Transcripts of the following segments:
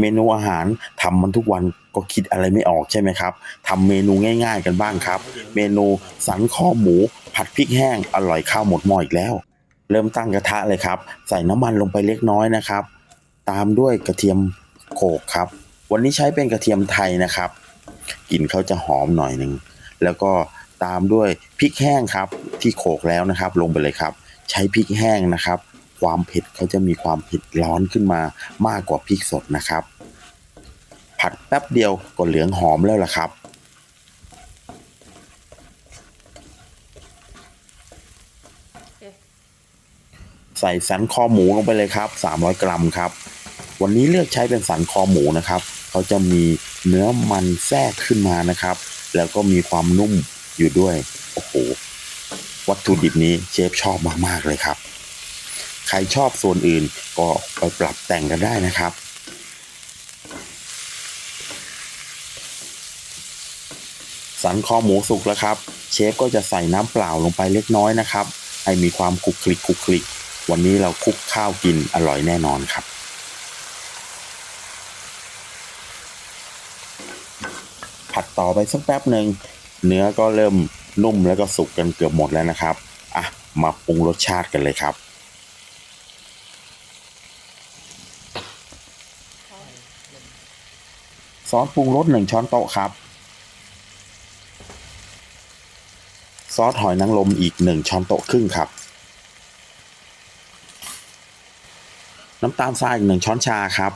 เมนูอาหารทำมันทุกวันก็คิดอะไรไม่ออกใช่ไหมครับทำเมนูง่าย ๆ กันบ้างครับ เมนูสันคอหมู ผัดพริกแห้งอร่อยข้าวหมดหม้ออีกแล้ว เริ่มตั้งกระทะเลยครับ ใส่น้ำมันลงไปเล็กน้อยนะครับ ตามด้วยกระเทียมโขกครับ วันนี้ใช้เป็นกระเทียมไทยนะครับกลิ่นเขาจะหอมหน่อยหนึ่งแล้วก็ตามด้วยพริกแห้งครับที่โขกแล้วนะครับ ลงไปเลยครับ ใช้พริกแห้งนะครับ ความเผ็ดเขาจะมีความเผ็ดร้อนขึ้นมามากกว่าพริกสดนะครับ ผัดแป๊บเดียวก็เหลืองหอมแล้วล่ะครับ ใส่สันคอหมูลงไปเลยครับ 300 กรัมครับ วันนี้เลือกใช้เป็นสันคอหมูนะครับเขาจะมีเนื้อมันแทรกขึ้นมานะครับ แล้วก็มีความนุ่มอยู่ด้วย โอ้โห วัตถุดิบนี้เชฟชอบมาก ๆ เลยครับ ใครชอบส่วนอื่นก็ไปปรับแต่งกันได้นะครับสันคอหมูสุกแล้วครับ เชฟก็จะใส่น้ำเปล่าลงไปเล็กน้อยนะครับ ให้มีความคลุกคลิกคลุกคลิก วันนี้เราคลุกข้าวกินอร่อยแน่นอนครับ ผัดต่อไปสักแป๊บหนึ่งเนื้อก็เริ่มนุ่มแล้วก็สุกกันเกือบหมดแล้วนะครับ อะ มาปรุงรสชาติกันเลยครับ ซอ สปรุงรสหนึ่งช้อนโต๊ะครับ ซอสหอยนางรมอีกหนึ่งช้อนโต๊ะครึ่งครับ น้ำตาลทรายอีกหนึ่งช้อนชาครับ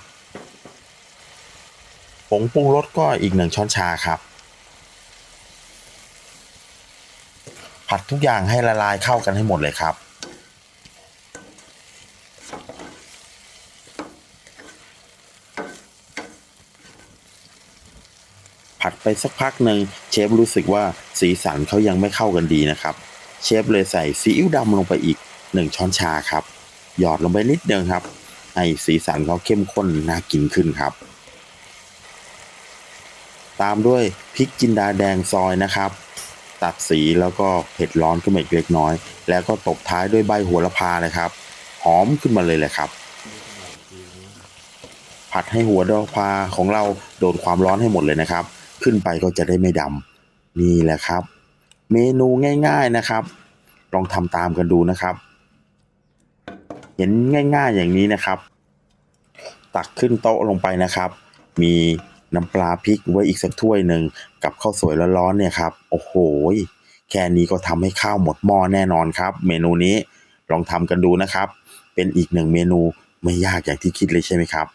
ผงปรุงรสก็อีกหนึ่งช้อนชาครับ ผัดทุกอย่างให้ละลายเข้ากันให้หมดเลยครับ ผัดไปสักพักหนึ่งเชฟรู้สึกว่าสีสันเขายังไม่เข้ากันดีนะครับ เชฟเลยใส่ซีอิ๊วดำลงไปอีกหนึ่งช้อนชาครับ หยอดลงไปนิดเดียวครับ ให้สีสันเขาเข้มข้นน่ากินขึ้นครับ ตามด้วยพริกจินดาแดงซอยนะครับ ตัดสีแล้วก็เผ็ดร้อนขึ้นมาอีกเล็กน้อย แล้วก็ตบท้ายด้วยใบหัวละพาเลยครับหอมขึ้นมาเลยแหละครับผัดให้หัวดอกพาของเราโดนความร้อนให้หมดเลยนะครับ ขึ้นไปก็จะได้ไม่ดำนี่แหละครับ เมนูง่าย ๆนะครับ ลองทำตามกันดูนะครับ เห็นง่าย ๆอย่างนี้นะครับ ตักขึ้นโต๊ะลงไปนะครับ มีน้ำปลาพริกไว้อีกสักถ้วยหนึ่งกับข้าวสวยร้อนๆเนี่ยครับ โอ้โห แค่นี้ก็ทำให้ข้าวหมดหม้อแน่นอนครับ เมนูนี้ลองทำกันดูนะครับ เป็นอีกหนึ่งเมนูไม่ยากอย่างที่คิดเลยใช่ไหมครับ